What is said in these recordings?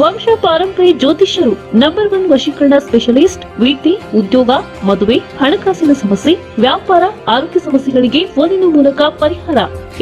ವಂಶ ಪಾರಂಪರ್ಯ ಜ್ಯೋತಿಷ್ಯರು ನಂಬರ್ ಒನ್ ವಶೀಕರಣ ಸ್ಪೆಷಲಿಸ್ಟ್ ವೃತ್ತಿ ಉದ್ಯೋಗ, ಮದುವೆ, ಹಣಕಾಸಿನ ಸಮಸ್ಯೆ, ವ್ಯಾಪಾರ, ಆರೋಗ್ಯ ಸಮಸ್ಯೆಗಳಿಗೆ ಫೋನಿನ ಮೂಲಕ ಪರಿಹಾರ.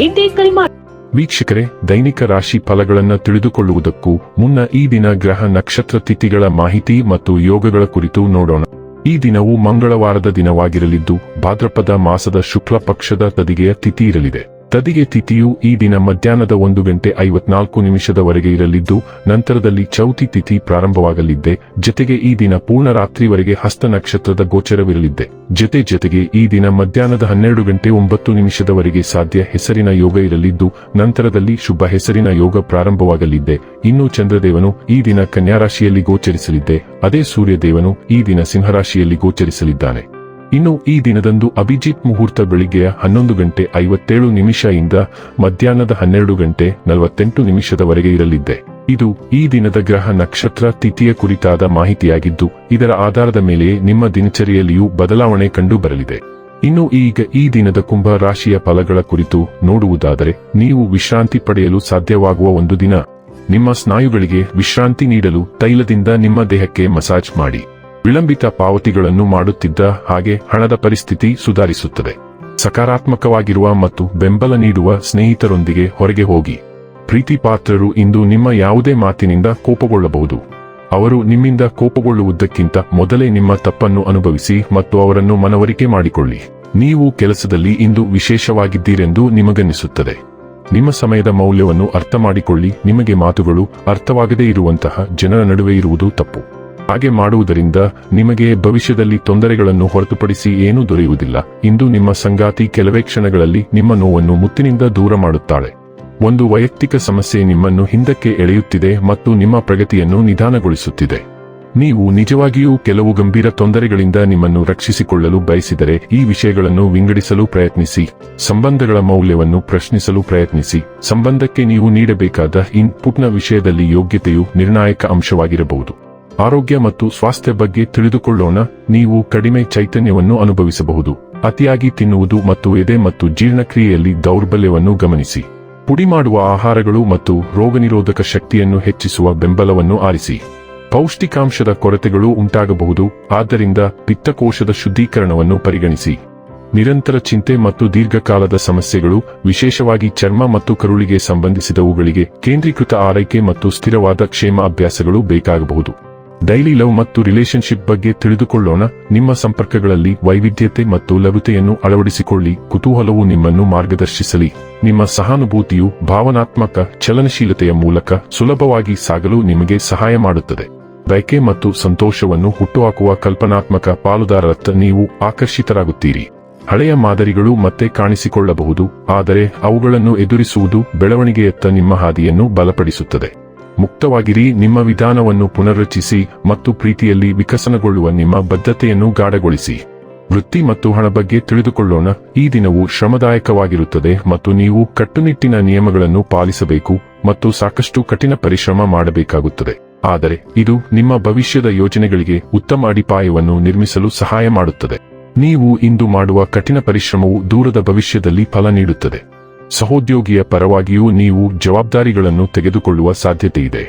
ಇಂದೇ ಕರೆ ಮಾಡಿ ವೀಕ್ಷಕರೇ, ದೈನಿಕ ರಾಶಿ ಫಲಗಳನ್ನು ತಿಳಿದುಕೊಳ್ಳುವುದಕ್ಕೂ ಮುನ್ನ ಈ ದಿನ ಗ್ರಹ ನಕ್ಷತ್ರ ತಿಥಿಗಳ ಮಾಹಿತಿ ಮತ್ತು ಯೋಗಗಳ ಕುರಿತು ನೋಡೋಣ. ಈ ದಿನವು ಮಂಗಳವಾರದ ದಿನವಾಗಿರಲಿದ್ದು, ಭಾದ್ರಪದ ಮಾಸದ ಶುಕ್ಲ ಪಕ್ಷದ ತದಿಗೆಯ ತಿಥಿ ಇರಲಿದೆ. ತದಿಗೆ ತಿಥಿಯು ಈ ದಿನ ಮಧ್ಯಾಹ್ನದ ಒಂದು ಗಂಟೆ ಐವತ್ನಾಲ್ಕು ನಿಮಿಷದವರೆಗೆ ಇರಲಿದ್ದು, ನಂತರದಲ್ಲಿ ಚೌತಿ ತಿಥಿ ಪ್ರಾರಂಭವಾಗಲಿದ್ದೆ, ಜತೆಗೆ ಈ ದಿನ ಪೂರ್ಣ ರಾತ್ರಿವರೆಗೆ ಹಸ್ತ ನಕ್ಷತ್ರದ ಗೋಚರವಿರಲಿದ್ದೆ. ಜತೆ ಜತೆಗೆ ಈ ದಿನ ಮಧ್ಯಾಹ್ನದ ಹನ್ನೆರಡು ಗಂಟೆ ಒಂಬತ್ತು ನಿಮಿಷದವರೆಗೆ ಸಾಧ್ಯ ಹೆಸರಿನ ಯೋಗ ಇರಲಿದ್ದು, ನಂತರದಲ್ಲಿ ಶುಭ ಹೆಸರಿನ ಯೋಗ ಪ್ರಾರಂಭವಾಗಲಿದ್ದೆ. ಇನ್ನು ಚಂದ್ರದೇವನು ಈ ದಿನ ಕನ್ಯಾರಾಶಿಯಲ್ಲಿ ಗೋಚರಿಸಲಿದ್ದೆ. ಅದೇ ಸೂರ್ಯದೇವನು ಈ ದಿನ ಸಿಂಹರಾಶಿಯಲ್ಲಿ ಗೋಚರಿಸಲಿದ್ದಾನೆ. ಇನ್ನು ಈ ದಿನದಂದು ಅಭಿಜಿತ್ ಮುಹೂರ್ತ ಬೆಳಿಗ್ಗೆಯ ಹನ್ನೊಂದು ಗಂಟೆ ಐವತ್ತೇಳು ನಿಮಿಷ ಇಂದ ಮಧ್ಯಾಹ್ನದ ಹನ್ನೆರಡು ಗಂಟೆ ನಲವತ್ತೆಂಟು ನಿಮಿಷದವರೆಗೆ ಇರಲಿದ್ದೆ. ಇದು ಈ ದಿನದ ಗ್ರಹ ನಕ್ಷತ್ರ ತಿಥಿಯ ಕುರಿತಾದ ಮಾಹಿತಿಯಾಗಿದ್ದು, ಇದರ ಆಧಾರದ ಮೇಲೆಯೇ ನಿಮ್ಮ ದಿನಚರಿಯಲ್ಲಿಯೂ ಬದಲಾವಣೆ ಕಂಡು ಬರಲಿದೆ. ಇನ್ನು ಈಗ ಈ ದಿನದ ಕುಂಭ ರಾಶಿಯ ಫಲಗಳ ಕುರಿತು ನೋಡುವುದಾದರೆ, ನೀವು ವಿಶ್ರಾಂತಿ ಪಡೆಯಲು ಸಾಧ್ಯವಾಗುವ ಒಂದು ದಿನ. ನಿಮ್ಮ ಸ್ನಾಯುಗಳಿಗೆ ವಿಶ್ರಾಂತಿ ನೀಡಲು ತೈಲದಿಂದ ನಿಮ್ಮ ದೇಹಕ್ಕೆ ಮಸಾಜ್ ಮಾಡಿ. ವಿಳಂಬಿತ ಪಾವತಿಗಳನ್ನು ಮಾಡುತ್ತಿದ್ದ ಹಾಗೆ ಹಣದ ಪರಿಸ್ಥಿತಿ ಸುಧಾರಿಸುತ್ತದೆ. ಸಕಾರಾತ್ಮಕವಾಗಿರುವ ಮತ್ತು ಬೆಂಬಲ ನೀಡುವ ಸ್ನೇಹಿತರೊಂದಿಗೆ ಹೊರಗೆ ಹೋಗಿ. ಪ್ರೀತಿ ಪಾತ್ರರು ಇಂದು ನಿಮ್ಮ ಯಾವುದೇ ಮಾತಿನಿಂದ ಕೋಪಗೊಳ್ಳಬಹುದು. ಅವರು ನಿಮ್ಮಿಂದ ಕೋಪಗೊಳ್ಳುವುದಕ್ಕಿಂತ ಮೊದಲೇ ನಿಮ್ಮ ತಪ್ಪನ್ನು ಅನುಭವಿಸಿ ಮತ್ತು ಅವರನ್ನು ಮನವರಿಕೆ ಮಾಡಿಕೊಳ್ಳಿ. ನೀವು ಕೆಲಸದಲ್ಲಿ ಇಂದು ವಿಶೇಷವಾಗಿದ್ದೀರೆಂದು ನಿಮಗನ್ನಿಸುತ್ತದೆ. ನಿಮ್ಮ ಸಮಯದ ಮೌಲ್ಯವನ್ನು ಅರ್ಥ ಮಾಡಿಕೊಳ್ಳಿ ನಿಮಗೆ ಮಾತುಗಳು ಅರ್ಥವಾಗದೇ ಇರುವಂತಹ ಜನರ ನಡುವೆ ಇರುವುದು ತಪ್ಪು. ಹಾಗೆ ಮಾಡುವುದರಿಂದ ನಿಮಗೆ ಭವಿಷ್ಯದಲ್ಲಿ ತೊಂದರೆಗಳನ್ನು ಹೊರತುಪಡಿಸಿ ಏನೂ ದೊರೆಯುವುದಿಲ್ಲ. ಇಂದು ನಿಮ್ಮ ಸಂಗಾತಿ ಕೆಲವೇ ಕ್ಷಣಗಳಲ್ಲಿ ನಿಮ್ಮ ನೋವನ್ನು ಮುತ್ತಿನಿಂದ ದೂರ ಮಾಡುತ್ತಾಳೆ. ಒಂದು ವೈಯಕ್ತಿಕ ಸಮಸ್ಯೆ ನಿಮ್ಮನ್ನು ಹಿಂದಕ್ಕೆ ಎಳೆಯುತ್ತಿದೆ ಮತ್ತು ನಿಮ್ಮ ಪ್ರಗತಿಯನ್ನು ನಿಧಾನಗೊಳಿಸುತ್ತಿದೆ. ನೀವು ನಿಜವಾಗಿಯೂ ಕೆಲವು ಗಂಭೀರ ತೊಂದರೆಗಳಿಂದ ನಿಮ್ಮನ್ನು ರಕ್ಷಿಸಿಕೊಳ್ಳಲು ಬಯಸಿದರೆ ಈ ವಿಷಯಗಳನ್ನು ವಿಂಗಡಿಸಲು ಪ್ರಯತ್ನಿಸಿ. ಸಂಬಂಧಗಳ ಮೌಲ್ಯವನ್ನು ಪ್ರಶ್ನಿಸಲು ಪ್ರಯತ್ನಿಸಿ. ಸಂಬಂಧಕ್ಕೆ ನೀವು ನೀಡಬೇಕಾದ ಇನ್ಪುಟ್ನ ವಿಷಯದಲ್ಲಿ ಯೋಗ್ಯತೆಯು ನಿರ್ಣಾಯಕ ಅಂಶವಾಗಿರಬಹುದು. ಆರೋಗ್ಯ ಮತ್ತು ಸ್ವಾಸ್ಥ್ಯ ಬಗ್ಗೆ ತಿಳಿದುಕೊಳ್ಳೋಣ, ನೀವು ಕಡಿಮೆ ಚೈತನ್ಯವನ್ನು ಅನುಭವಿಸಬಹುದು. ಅತಿಯಾಗಿ ತಿನ್ನುವುದು ಮತ್ತು ಎದೆ ಮತ್ತು ಜೀರ್ಣಕ್ರಿಯೆಯಲ್ಲಿ ದೌರ್ಬಲ್ಯವನ್ನು ಗಮನಿಸಿ. ಪುಡಿ ಮಾಡುವ ಆಹಾರಗಳು ಮತ್ತು ರೋಗನಿರೋಧಕ ಶಕ್ತಿಯನ್ನು ಹೆಚ್ಚಿಸುವ ಬೆಂಬಲವನ್ನು ಆರಿಸಿ. ಪೌಷ್ಟಿಕಾಂಶದ ಕೊರತೆಗಳು ಉಂಟಾಗಬಹುದು, ಆದ್ದರಿಂದ ಪಿತ್ತಕೋಶದ ಶುದ್ಧೀಕರಣವನ್ನು ಪರಿಗಣಿಸಿ. ನಿರಂತರ ಚಿಂತೆ ಮತ್ತು ದೀರ್ಘಕಾಲದ ಸಮಸ್ಯೆಗಳು, ವಿಶೇಷವಾಗಿ ಚರ್ಮ ಮತ್ತು ಕರುಳಿಗೆ ಸಂಬಂಧಿಸಿದವುಗಳಿಗೆ ಕೇಂದ್ರೀಕೃತ ಆರೈಕೆ ಮತ್ತು ಸ್ಥಿರವಾದ ಕ್ಷೇಮ ಅಭ್ಯಾಸಗಳು ಬೇಕಾಗಬಹುದು. ಡೈಲಿ ಲವ್ ಮತ್ತು ರಿಲೇಶನ್ಶಿಪ್ ಬಗ್ಗೆ ತಿಳಿದುಕೊಳ್ಳೋಣ. ನಿಮ್ಮ ಸಂಪರ್ಕಗಳಲ್ಲಿ ವೈವಿಧ್ಯತೆ ಮತ್ತು ಲಭ್ಯತೆಯನ್ನು ಅಳವಡಿಸಿಕೊಳ್ಳಿ. ಕುತೂಹಲವು ನಿಮ್ಮನ್ನು ಮಾರ್ಗದರ್ಶಿಸಲಿ. ನಿಮ್ಮ ಸಹಾನುಭೂತಿಯು ಭಾವನಾತ್ಮಕ ಚಲನಶೀಲತೆಯ ಮೂಲಕ ಸುಲಭವಾಗಿ ಸಾಗಲು ನಿಮಗೆ ಸಹಾಯ ಮಾಡುತ್ತದೆ. ಬಯಕೆ ಮತ್ತು ಸಂತೋಷವನ್ನು ಹುಟ್ಟುಹಾಕುವ ಕಲ್ಪನಾತ್ಮಕ ಪಾಲುದಾರರತ್ತ ನೀವು ಆಕರ್ಷಿತರಾಗುತ್ತೀರಿ. ಹಳೆಯ ಮಾದರಿಗಳು ಮತ್ತೆ ಕಾಣಿಸಿಕೊಳ್ಳಬಹುದು, ಆದರೆ ಅವುಗಳನ್ನು ಎದುರಿಸುವುದು ಬೆಳವಣಿಗೆಯತ್ತ ನಿಮ್ಮ ಹಾದಿಯನ್ನು ಬಲಪಡಿಸುತ್ತದೆ. ಮುಕ್ತವಾಗಿರಿ. ನಿಮ್ಮ ವಿಧಾನವನ್ನು ಪುನರ್ರಚಿಸಿ ಮತ್ತು ಪ್ರೀತಿಯಲ್ಲಿ ವಿಕಸನಗೊಳ್ಳುವ ನಿಮ್ಮ ಬದ್ಧತೆಯನ್ನು ಗಾಢಗೊಳಿಸಿ. ವೃತ್ತಿ ಮತ್ತು ಹಣ ಬಗ್ಗೆ ತಿಳಿದುಕೊಳ್ಳೋಣ. ಈ ದಿನವು ಶ್ರಮದಾಯಕವಾಗಿರುತ್ತದೆ ಮತ್ತು ನೀವು ಕಟ್ಟುನಿಟ್ಟಿನ ನಿಯಮಗಳನ್ನು ಪಾಲಿಸಬೇಕು ಮತ್ತು ಸಾಕಷ್ಟು ಕಠಿಣ ಪರಿಶ್ರಮ ಮಾಡಬೇಕಾಗುತ್ತದೆ. ಆದರೆ ಇದು ನಿಮ್ಮ ಭವಿಷ್ಯದ ಯೋಜನೆಗಳಿಗೆ ಉತ್ತಮ ಅಡಿಪಾಯವನ್ನು ನಿರ್ಮಿಸಲು ಸಹಾಯ ಮಾಡುತ್ತದೆ. ನೀವು ಇಂದು ಮಾಡುವ ಕಠಿಣ ಪರಿಶ್ರಮವು ದೂರದ ಭವಿಷ್ಯದಲ್ಲಿ ಫಲ ನೀಡುತ್ತದೆ. ಸಹೋದ್ಯೋಗಿಯ ಪರವಾಗಿಯೂ ನೀವು ಜವಾಬ್ದಾರಿಗಳನ್ನು ತೆಗೆದುಕೊಳ್ಳುವ ಸಾಧ್ಯತೆಯಿದೆ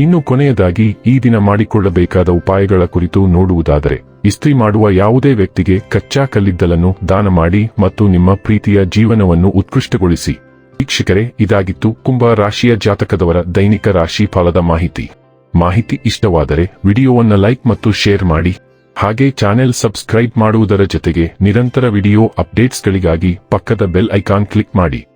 ಇನ್ನು ಕೊನೆಯದಾಗಿ, ಈ ದಿನ ಮಾಡಿಕೊಳ್ಳಬೇಕಾದ ಉಪಾಯಗಳ ಕುರಿತು ನೋಡುವುದಾದರೆ, ಇಸ್ತ್ರಿ ಮಾಡುವ ಯಾವುದೇ ವ್ಯಕ್ತಿಗೆ ಕಚ್ಚಾ ಕಲ್ಲಿದ್ದಲನ್ನು ದಾನ ಮಾಡಿ ಮತ್ತು ನಿಮ್ಮ ಪ್ರೀತಿಯ ಜೀವನವನ್ನು ಉತ್ಕೃಷ್ಟಗೊಳಿಸಿ. ವೀಕ್ಷಕರೇ, ಇದಾಗಿತ್ತು ಕುಂಭ ರಾಶಿಯ ಜಾತಕದವರ ದೈನಿಕ ರಾಶಿ ಫಲದ ಮಾಹಿತಿ. ಮಾಹಿತಿ ಇಷ್ಟವಾದರೆ ವಿಡಿಯೋವನ್ನ ಲೈಕ್ ಮತ್ತು ಶೇರ್ ಮಾಡಿ. ಹಾಗೆ ಚಾನೆಲ್ ಸಬ್ಸ್ಕ್ರೈಬ್ ಮಾಡುವುದರ ಜೊತೆಗೆ ನಿರಂತರ ವಿಡಿಯೋ ಅಪ್ಡೇಟ್ಸ್ಗಳಿಗಾಗಿ ಪಕ್ಕದ ಬೆಲ್ ಐಕಾನ್ ಕ್ಲಿಕ್ ಮಾಡಿ.